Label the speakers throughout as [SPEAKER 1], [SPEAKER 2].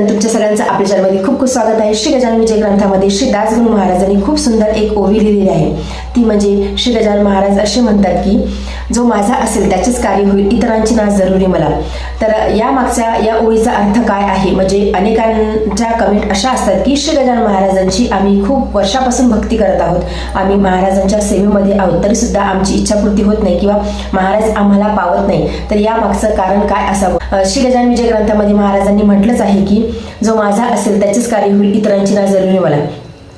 [SPEAKER 1] and तुमच्या सगळ्यांचं आपल्या चॅनलमध्ये खूप खूप स्वागत आहे. श्री गजानन विजय ग्रंथामध्ये श्री दासगुरु महाराजांनी खूप सुंदर एक ओवी लिहिलेली आहे. ती म्हणजे श्री गजानन महाराज असे म्हणतात की जो माझा असेल त्याचेच कार्य होईल इतरांची ना जरुरी मला. तर या मागच्या या ओळीचा अर्थ काय आहे? म्हणजे अनेकांच्या कमेंट अशा असतात की श्री गजानन महाराजांची आम्ही खूप वर्षापासून भक्ती करत आहोत. आम्ही महाराजांच्या सेवेमध्ये आहोत. तरी सुद्धा आमची इच्छापूर्ती होत नाही किंवा महाराज आम्हाला पावत नाही. तर या मागचं कारण काय असावं? श्री गजानन विजय ग्रंथामध्ये महाराजांनी म्हटलंच आहे की जो माझा असेल त्याचेच कार्य होईल इतरांची ना जरुरी मला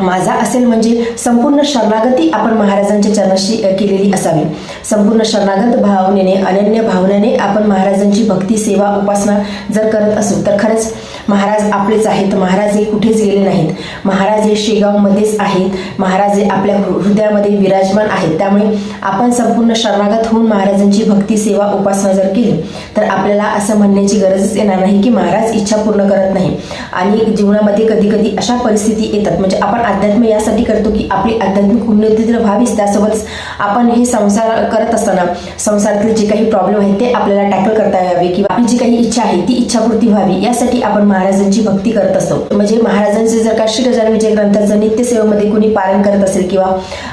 [SPEAKER 1] माझा असेल म्हणजे संपूर्ण शरणागती आपण महाराजांच्या चरणाशी केलेली असावी. संपूर्ण शरणागत भावनेने अनन्य भावनेने आपण महाराजांची भक्ती सेवा उपासना जर करत असू तर खरंच महाराज आपलेच आहेत. महाराज हे कुठेच गेले नाहीत. महाराज हे शेगावमध्येच आहेत. महाराज हे आपल्या हृदयामध्ये विराजमान आहेत. त्यामुळे आपण संपूर्ण शरणागत होऊन महाराजांची भक्ती सेवा उपासना जर केली तर आपल्याला असं म्हणण्याची गरजच येणार नाही की महाराज इच्छा पूर्ण करत नाही. आणि जीवनामध्ये कधी कधी अशा परिस्थिती येतात. म्हणजे आपण अध्यात्म यासाठी करतो की आपली आध्यात्मिक उन्नती तर व्हावीच त्यासोबतच आपण हे संसार करत असताना संसारातले जे काही प्रॉब्लेम आहेत ते आपल्याला टॅकल करता यावे किंवा आपली जी काही इच्छा आहे ती इच्छापूर्ती व्हावी. यासाठी आपण महाराजांची भक्ती करत असतो. म्हणजे महाराजांचे जर का श्री गजानन विजय ग्रंथाचं नित्यसेवेमध्ये कोणी पालन करत असेल किंवा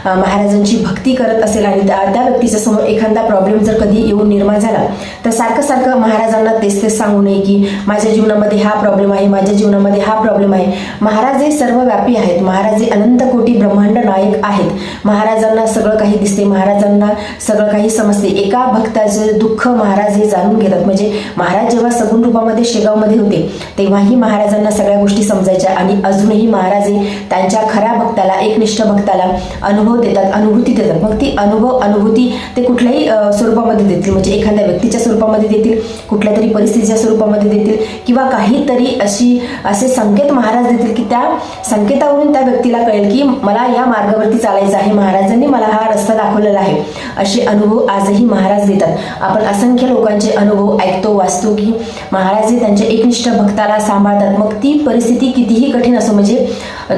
[SPEAKER 1] महाराजांची भक्ती करत असेल आणि त्या त्या व्यक्तीच्या समोर एखादा प्रॉब्लेम जर कधी येऊन निर्माण झाला तर सारखं सारखं महाराजांना तेच तेच सांगू नये की माझ्या जीवनामध्ये हा प्रॉब्लेम आहे माझ्या जीवनामध्ये हा प्रॉब्लेम आहे. महाराज हे सर्वव्यापी आहेत. महाराज हे अनंत कोटी ब्रह्मांड नायक आहेत. महाराजांना सगळं काही दिसते महाराजांना सगळं काही समजते. एका भक्ताचे दुःख महाराज हे जाणून घेतात. म्हणजे महाराज जेव्हा सगुण रूपामध्ये शेगावमध्ये होते तेव्हाही महाराजांना सगळ्या गोष्टी समजायच्या आणि अजूनही महाराज हे त्यांच्या खऱ्या भक्ताला एकनिष्ठ भक्ताला अनुभव देतात अनुभूती देतात. मग ती अनुभव अनुभूती ते कुठल्याही स्वरूपामध्ये देतील. म्हणजे एखाद्या व्यक्तीच्या स्वरूपामध्ये देतील कुठल्या तरी परिस्थितीच्या स्वरूपामध्ये देतील किंवा काहीतरी अशी असे संकेत महाराज देतील की त्या संकेतावरून त्या व्यक्तीला कळेल की मला या मार्गावरती चालायचं आहे. महाराजांनी मला हा रस्ता दाखवलेला आहे. असे अनुभव आजही महाराज देतात. आपण असंख्य लोकांचे अनुभव ऐकतो वाचतो की महाराज हे त्यांच्या एकनिष्ठ भक्ताला सांभाळतात. मग ती परिस्थिती कितीही कठीण असो म्हणजे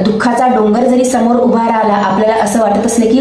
[SPEAKER 1] दुःखाचा डोंगर जरी समोर उभा राहिला आपल्याला असं वाटत असले की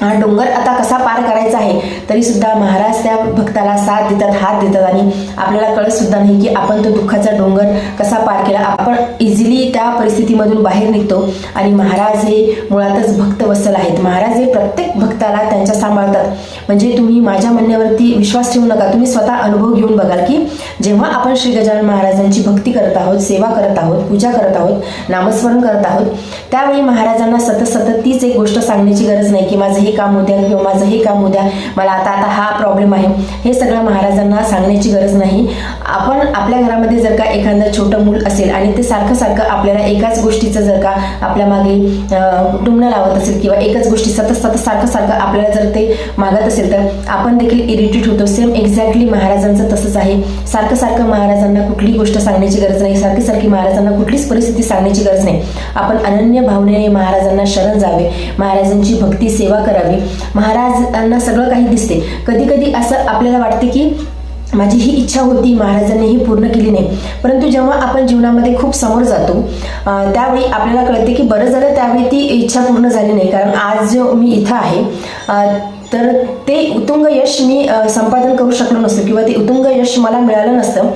[SPEAKER 1] हा डोंगर आता कसा पार करायचा आहे तरी सुद्धा महाराज त्या भक्ताला साथ देतात हात देतात. आणि आपल्याला कळत सुद्धा नाही की आपण तो दुःखाचा डोंगर कसा पार केला. आपण इझिली त्या परिस्थितीमधून बाहेर निघतो आणि महाराज हे मुळातच भक्तवत्सल आहेत. महाराज हे प्रत्येक भक्ताला त्यांच्या सांभाळतात. म्हणजे तुम्ही माझ्या म्हणण्यावरती विश्वास ठेवू नका. तुम्ही स्वतः अनुभव घेऊन बघाल की जेव्हा आपण श्री गजानन महाराजांची भक्ती करत आहोत सेवा करत आहोत पूजा करत आहोत नामस्मरण करत आहोत त्यावेळी महाराजांना सतत सतत तीच एक गोष्ट सांगण्याची गरज नाही की माझं हे काम होत्या किंवा माझं हे काम होत्या मला आता आता हा प्रॉब्लेम आहे. हे सगळं महाराजांना सांगण्याची गरज नाही. आपण आपल्या घरामध्ये जर का एखादं छोटं मूल असेल आणि ते सारखं सारखं आपल्याला एकाच गोष्टीचं जर का आपल्या मागे टुमणं लावत असेल किंवा एकाच गोष्टी सतत सतत सारखं सारखं आपल्याला जर ते मागत असेल असेल तर आपण देखील इरिटेट होतो. सेम एक्झॅक्टली महाराजांचं तसंच आहे. सारखं सारखं महाराजांना कुठली गोष्ट सांगण्याची गरज नाही. सारखी सारखी महाराजांना कुठलीच परिस्थिती सांगण्याची गरज नाही. आपण अनन्य भावनेने महाराजांना शरण जावे. महाराजांची भक्ती सेवा करावी. महाराजांना सगळं काही दिसते. कधी कधी असं आपल्याला वाटते की माझी ही इच्छा होती महाराजांनी ही पूर्ण केली नाही. परंतु जेव्हा आपण जीवनामध्ये खूप समोर जातो त्यावेळी आपल्याला कळते की बरं झालं त्यावेळी ती इच्छा पूर्ण झाली नाही. कारण आज जो मी इथं आहे तर ते उत्तुंग यश मी संपादन करू शकलो नसतो किंवा ते उत्तुंग यश मला मिळालं नसतं.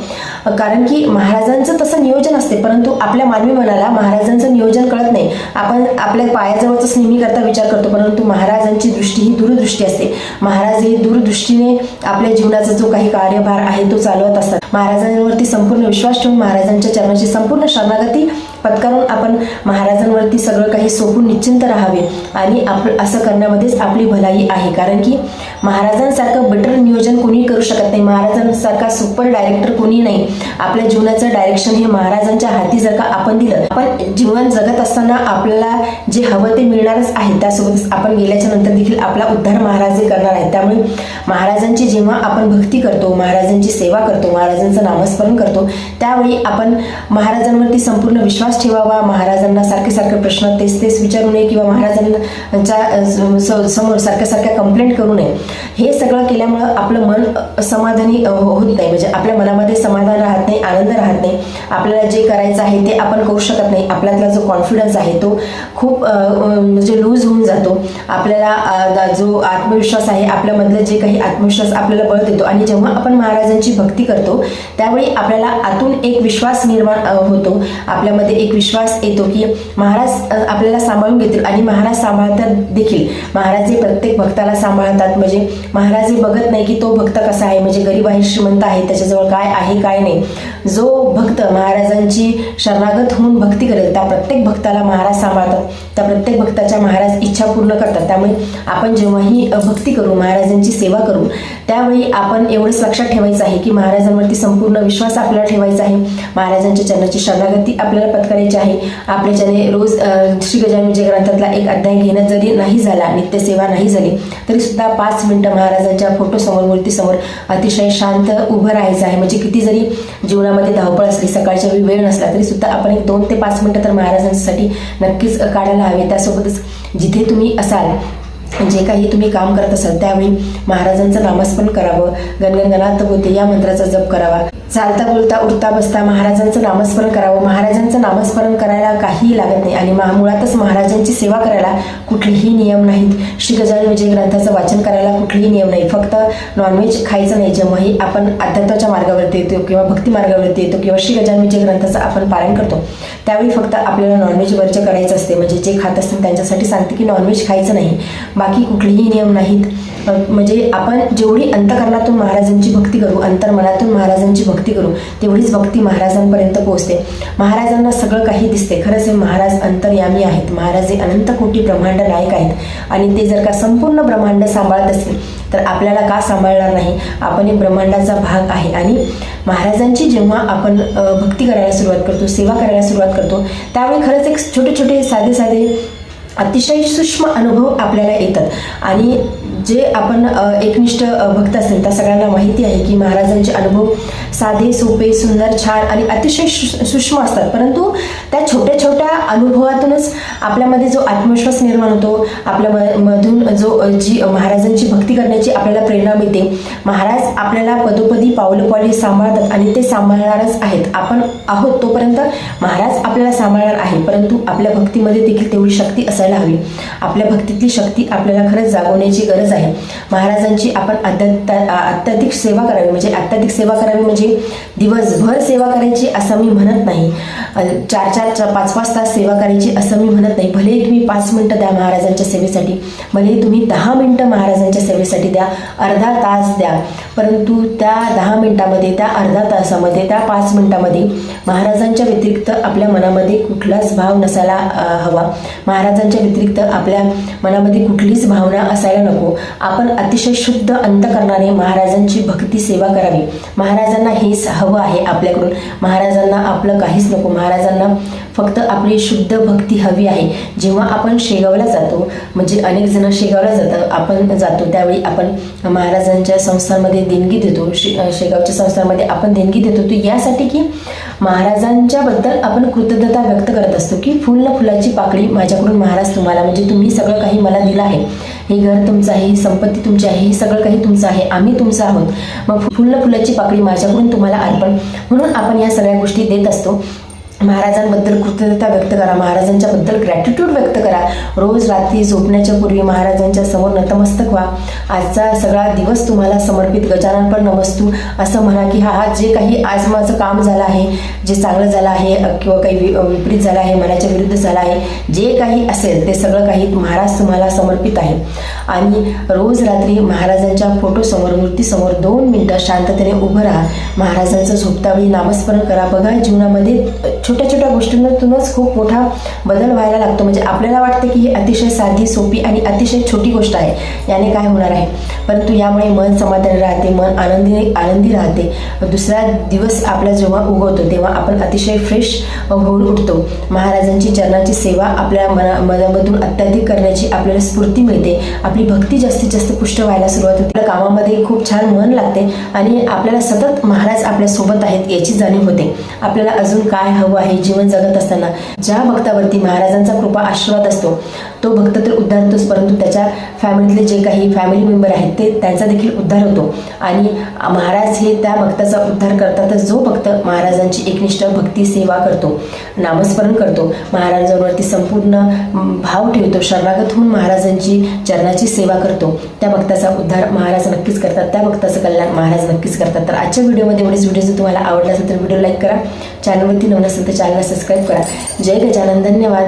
[SPEAKER 1] कारण की महाराजांचं तसं नियोजन असते परंतु आपल्या मानवी मनाला महाराजांचं नियोजन कळत नाही. आपण आपल्या पायाजवळच नेहमी करता विचार करतो परंतु महाराजांची दृष्टी ही दूरदृष्टी असते. महाराज हे दूरदृष्टीने आपल्या जीवनाचा जो काही कार्यभार आहे तो चालवत असतात. महाराजांवरती संपूर्ण विश्वास ठेवून महाराजांच्या चरणाची संपूर्ण शरणागती पत्करून आपण महाराजांवरती सगळं काही सोपून निश्चिंत राहावे आणि आप असं करण्यामध्येच आपली भलाई आहे. कारण की महाराजांसारखं बेटर नियोजन कोणी करू शकत नाही. महाराजांसारखा सुपर डायरेक्टर कोणी नाही. आपल्या जीवनाचं डायरेक्शन हे महाराजांच्या हाती जर का आपण दिलं आपण जीवन जगत असताना आपल्याला जे हवं ते मिळणारच आहे. त्यासोबतच आपण गेल्याच्यानंतर देखील आपला उद्धार महाराज करणार आहेत. त्यामुळे महाराजांची जेव्हा आपण भक्ती करतो महाराजांची सेवा करतो महाराजांचं नामस्मरण करतो त्यावेळी आपण महाराजांवरती संपूर्ण विश्वास ठेवावा. महाराजांना सारखे सारखे प्रश्न तेच तेच विचारू नये किंवा महाराजांच्या स- समोर सारख्या सारख्या कंप्लेंट करू नये. हे सगळं केल्यामुळं आपलं मन समाधानी हो, होत नाही. म्हणजे आपल्या मनामध्ये समाधान राहत नाही आनंद राहत नाही आपल्याला जे करायचं आहे ते आपण करू शकत नाही. आपल्यातला जो कॉन्फिडन्स आहे तो खूप म्हणजे लूज होऊन जातो. आपल्याला जो आत्मविश्वास आहे आपल्यामधलं जे काही आत्मविश्वास आपल्याला बळ देतो आणि जेव्हा आपण महाराजांची भक्ती करतो त्यावेळी आपल्याला आतून एक विश्वास निर्माण होतो. आपल्यामध्ये एक विश्वास येतो की महाराज आपल्याला सांभाळून घेतील आणि महाराज सांभाळतात देखील. महाराज हे प्रत्येक भक्ताला सांभाळतात. म्हणजे महाराज हे बघत नाही की तो भक्त कसा आहे म्हणजे गरीब आहे श्रीमंत आहे त्याच्याजवळ काय आहे काय नाही. जो भक्त महाराजांची शरणागत होऊन भक्ती करेल त्या प्रत्येक भक्ताला महाराज सांभाळतात. त्या प्रत्येक भक्ताच्या महाराज इच्छा पूर्ण करतात. त्यामुळे आपण जेव्हाही भक्ती करू महाराजांची सेवा करू त्यावेळी आपण एवढंच लक्षात ठेवायचं आहे की महाराजांवरती संपूर्ण विश्वास आपल्याला ठेवायचा आहे. महाराजांच्या चरणाची शरणागती आपल्याला पत्करायची आहे. आपल्याच्याने रोज श्री गजानन विजय ग्रंथातला एक अध्याय घेणं जरी नाही झाला नित्यसेवा नाही झाली तरी सुद्धा पाच मिनिटं महाराजांच्या फोटोसमोर मूर्तीसमोर अतिशय शांत उभं राहायचं आहे. म्हणजे किती जरी जीवनामध्ये धावपळ असली सकाळच्या वेळी वेळ नसला तरी सुद्धा आपण एक दोन ते पाच मिनटं तर महाराजांसाठी नक्कीच काढायला हवे. त्यासोबतच जिथे तुम्ही असाल जे काही तुम्ही काम करत असाल त्यावेळी महाराजांचं नामस्मरण करावं गणगणगणात होते या मंत्राचा जप करावा. चालता बोलता उठता बसता महाराजांचं नामस्मरण करावं. महाराजांचं नामस्मरण करायला काहीही लागत नाही आणि महा- मुळातच महाराजांची सेवा करायला कुठलेही नियम नाहीत. श्री गजानन विजय ग्रंथाचं वाचन करायला कुठलेही नियम नाही. फक्त नॉनव्हेज खायचं नाही. जेव्हाही आपण अध्यात्माच्या मार्गावरती येतो किंवा भक्ती मार्गावरती येतो किंवा श्री गजानन विजय ग्रंथाचं आपण पालन करतो त्यावेळी फक्त आपल्याला नॉनव्हेज वर्ज करायचं असते. म्हणजे जे खात असतील त्यांच्यासाठी सांगते की नॉनव्हेज खायचं नाही. बाकी कुठलेही नियम नाहीत. म्हणजे आपण जेवढी अंतकरणातून महाराजांची भक्ती करू अंतर्मनातून महाराजांची भक्ती करू तेवढीच भक्ती महाराजांपर्यंत पोहोचते. महाराजांना सगळं काही दिसते. खरंच हे महाराज अंतर्यामी आहेत. महाराज हे अनंत कोटी ब्रह्मांड नायक आहेत. आणि ते जर का संपूर्ण ब्रह्मांड सांभाळत असतील तर आपल्याला का सांभाळणार नाही? आपण एक ब्रह्मांडाचा भाग आहे. आणि महाराजांची जेव्हा आपण भक्ती करायला सुरुवात करतो सेवा करायला सुरुवात करतो त्यावेळी खरंच एक छोटे छोटे साधे साधे अतिशय सूक्ष्म अनुभव आपल्याला येतात. आणि जे आपण एकनिष्ठ भक्त असेल त्या सगळ्यांना माहिती आहे की महाराजांचे अनुभव साधे सोपे सुंदर छान आणि अतिशय सूक्ष्म असतात. परंतु त्या छोट्या छोट्या अनुभवातूनच आपल्यामध्ये जो आत्मविश्वास निर्माण होतो आपल्या म- मधून जो जी महाराजांची भक्ती करण्याची आपल्याला प्रेरणा मिळते महाराज आपल्याला पदोपदी पावलं पावले सांभाळतात आणि ते सांभाळणारच आहेत. आपण आहोत तोपर्यंत महाराज आपल्याला सांभाळणार आहे परंतु आपल्या भक्तीमध्ये देखील तेवढी शक्ती असायला हवी. आपल्या भक्तीतली शक्ती आपल्याला खरंच जागवण्याची गरज आहे. महाराजांची आपण अत्याधिक सेवा करावी. म्हणजे अत्याधिक सेवा करावी म्हणजे दिवसभर सेवा करायची असं मी म्हणत नाही. चार चार पाच पाच तास सेवा करायची असं मी म्हणत नाही. भलेही तुम्ही पाच मिनटं द्या महाराजांच्या सेवेसाठी भले तुम्ही दहा मिनटं महाराजांच्या सेवेसाठी द्या अर्धा तास द्या परंतु त्या दहा मिनिटामध्ये त्या अर्धा तासामध्ये त्या पाच मिनिटामध्ये महाराजांच्या व्यतिरिक्त आपल्या मनामध्ये कुठलाच भाव नसायला हवा. महाराजांच्या व्यतिरिक्त आपल्या मनामध्ये कुठलीच भावना असायला नको. आपण अतिशय शुद्ध अंतकरणाने महाराजांची भक्ती सेवा करावी. महाराजांना हेच हवं आहे आपल्याकडून. महाराजांना आपलं काहीच नको. महाराजांना फक्त आपली शुद्ध भक्ती हवी आहे. जेव्हा आपण शेगावला जातो म्हणजे अनेक जण शेगावला जातात आपण जातो त्यावेळी आपण महाराजांच्या संस्थांमध्ये देणगी देतो. शे शेगावच्या संस्थांमध्ये आपण देणगी देतो. तो यासाठी की महाराजांच्याबद्दल आपण कृतज्ञता व्यक्त करत असतो की फुल फुलाची पाकळी माझ्याकडून महाराज तुम्हाला म्हणजे तुम्ही सगळं काही मला दिलं आहे. हे घर तुमचं आहे ही संपत्ती तुमची आहे हे सगळं काही तुमचं आहे. आम्ही तुमचं आहोत. मग फुल फुलाची पाकळी माझ्याकडून तुम्हाला अर्पण. म्हणून आपण या सगळ्या गोष्टी देत असतो. महाराजांबद्दल कृतज्ञता व्यक्त करा. महाराजांच्याबद्दल ग्रॅटिट्यूड व्यक्त करा. रोज रात्री झोपण्याच्या पूर्वी महाराजांच्या समोर नतमस्तक व्हा. आजचा सगळा दिवस तुम्हाला समर्पित गजानन पण नमस्तू. असं म्हणा की हा हा जे काही आज माझं काम झालं आहे जे चांगलं झालं आहे किंवा काही वि- विपरीत झालं आहे मनाच्या विरुद्ध झालं आहे जे काही असेल ते सगळं काही महाराज तुम्हाला समर्पित आहे. आणि रोज रात्री महाराजांच्या फोटोसमोर मूर्तीसमोर दोन मिनटं शांततेने उभं राहा. महाराजांचं झोपतावेळी नामस्मरण करा. बघा जीवनामध्ये छोट्या छोट्या गोष्टींतूनच खूप मोठा बदल व्हायला लागतो. म्हणजे आपल्याला वाटतं की ही अतिशय साधी सोपी आणि अतिशय छोटी गोष्ट आहे. याने काय होणार आहे? परंतु यामुळे मन समाधानी राहते मन आनंदी आनंदी राहते. दुसरा दिवस आपला जेव्हा उगवतो तेव्हा आपण अतिशय फ्रेश होऊन उठतो. महाराजांची चरणाची सेवा आपल्या मना मनामधून अत्याधिक करण्याची आपल्याला स्फूर्ती मिळते. आपली भक्ती जास्तीत जास्त पुष्ट व्हायला सुरुवात होते. आपल्या कामामध्ये खूप छान मन लागते आणि आपल्याला सतत महाराज आपल्यासोबत आहेत याची जाणीव होते. आपल्याला अजून काय हवं आहे जीवन जगत असताना. ज्या भक्तावरती महाराजांचा कृपा आशीर्वाद असतो तो भक्त तर उद्धारतोच परंतु त्याच्या फॅमिलीतले जे काही फॅमिली मेंबर आहेत ते त्यांचा देखील उद्धार होतो. आणि महाराज हे त्या भक्ताचा उद्धार करतातच जो भक्त महाराजांची एकनिष्ठ भक्ती सेवा करतो नामस्मरण करतो महाराजांवरती संपूर्ण भाव ठेवतो शरणागत होऊन महाराजांची चरणाची सेवा करतो त्या भक्ताचा उद्धार महाराज नक्कीच करतात त्या भक्ताचं कल्याण महाराज नक्कीच करतात. तर आजच्या व्हिडिओमध्ये एवढेच व्हिडिओ जर तुम्हाला आवडला असेल तर व्हिडिओ लाईक करा. चॅनलवरती नवन असेल तर चॅनलला सबस्क्राईब करा. जय गजानन धन्यवाद.